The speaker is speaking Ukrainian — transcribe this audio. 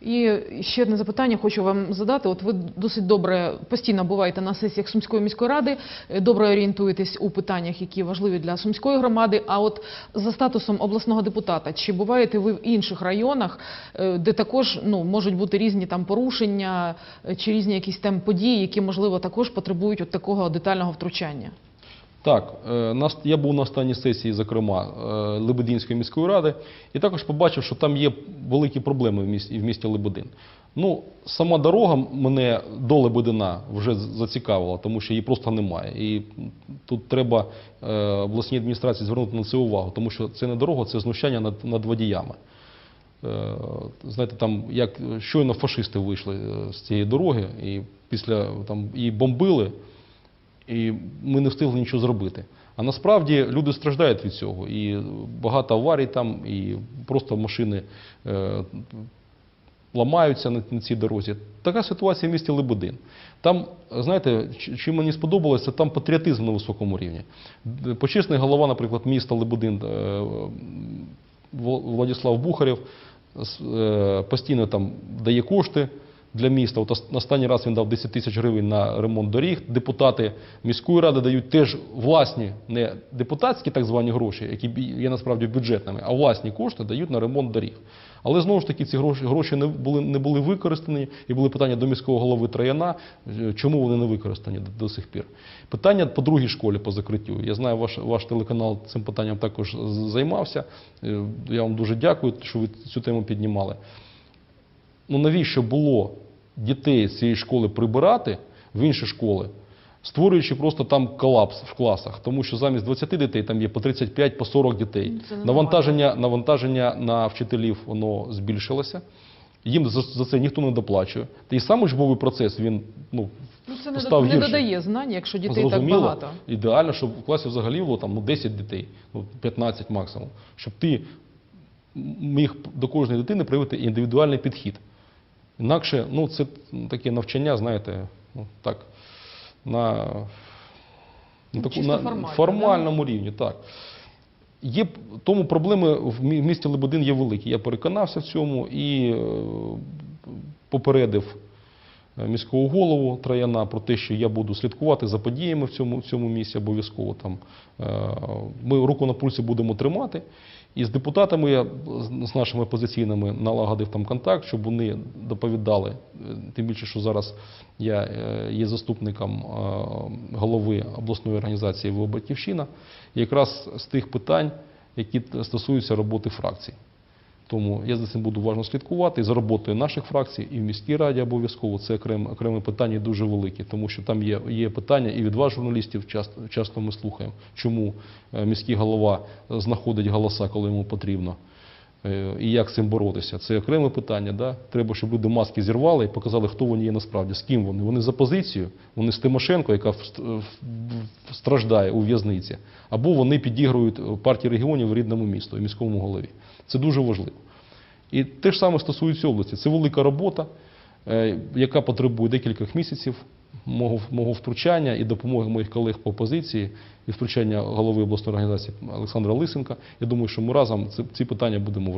І ще одне запитання хочу вам задати. От ви досить добре постійно буваєте на сесіях Сумської міської ради, е, добре орієнтуєтесь у питаннях, які важливі для Сумської громади. А от за статусом обласного депутата, чи буваєте ви в інших районах, е, де також ну можуть бути різні там порушення е, чи різні якісь там події, які можливо також потребують от такого детального втручання? Так, е, я був на останній сесії, зокрема, е, Лебединської міської ради, і також побачив, що там є великі проблеми в місті, в місті Лебедин. Ну, сама дорога мене до Лебедина вже зацікавила, тому що її просто немає. І тут треба е, обласній адміністрації звернути на це увагу, тому що це не дорога, це знущання над, над водіями. Е, Знаєте, там як щойно фашисти вийшли е, з цієї дороги, і після там її бомбили, і ми не встигли нічого зробити. А насправді люди страждають від цього. І багато аварій там, і просто машини е, ламаються на, на цій дорозі. Така ситуація в місті Лебедин. Там, знаєте, чим мені сподобалося, там патріотизм на високому рівні. Почесний голова, наприклад, міста Лебедин е, Вл- Владислав Бухарєв е, постійно там дає кошти для міста. От останній раз він дав 10 тисяч гривень на ремонт доріг. Депутати міської ради дають теж власні, не депутатські так звані гроші, які є насправді бюджетними, а власні кошти дають на ремонт доріг. Але знову ж таки ці гроші, гроші не, були, не були використані, і були питання до міського голови Трояна, е, чому вони не використані до, до сих пір. Питання по другій школі по закриттю. Я знаю, ваш, ваш телеканал цим питанням також займався. Е, Я вам дуже дякую, що ви цю тему піднімали. Ну навіщо було дітей з цієї школи прибирати в інші школи, створюючи просто там колапс в класах, тому що замість 20 дітей там є по 35, по 40 дітей. Ну, Навантаження, навантаження на вчителів воно збільшилося. Їм за, за це ніхто не доплачує. Та і сам учбовий процес він ну, Ну це не, став не додає знань, якщо дітей Зрозуміло. так багато. Ідеально, щоб в класі взагалі було там, ну, 10 дітей, ну, 15 максимум. Щоб ти міг до кожної дитини проявити індивідуальний підхід. Інакше, ну, це таке навчання, знаєте, ну, так, на, на, таку, на формально, формальному рівні. Так. Є, тому проблеми в місті Лебедин є великі. Я переконався в цьому і е, попередив міського голову Трояна про те, що я буду слідкувати за подіями в цьому, в цьому місці обов'язково. Там, е, ми руку на пульсі будемо тримати. І з депутатами я з- нашими опозиційними налагодив там контакт, щоб вони доповідали. Е, Тим більше, що зараз я е, є заступником е, голови обласної організації «ВО Батьківщина, якраз з тих питань, які стосуються роботи фракцій. Тому я за цим буду уважно слідкувати за роботою наших фракцій, і в міській раді обов'язково. Це окреме, окреме питання дуже велике, тому що там є, є питання і від вас, журналістів, часто, часто ми слухаємо, чому е, міський голова знаходить голоса, коли йому потрібно. Е, І як з цим боротися? Це окреме питання. Да? Треба, щоб люди маски зірвали і показали, хто вони є насправді, з ким вони. Вони з опозицією, вони з Тимошенко, яка в- в- страждає у в'язниці, або вони підігрують партії регіонів в рідному місту і міському голові. Це дуже важливо. І те ж саме стосується області. Це велика робота, е, яка потребує декількох місяців мого, мого втручання і допомоги моїх колег по опозиції, і втручання голови обласної організації Олександра Лисенка. Я думаю, що ми разом ці, питання будемо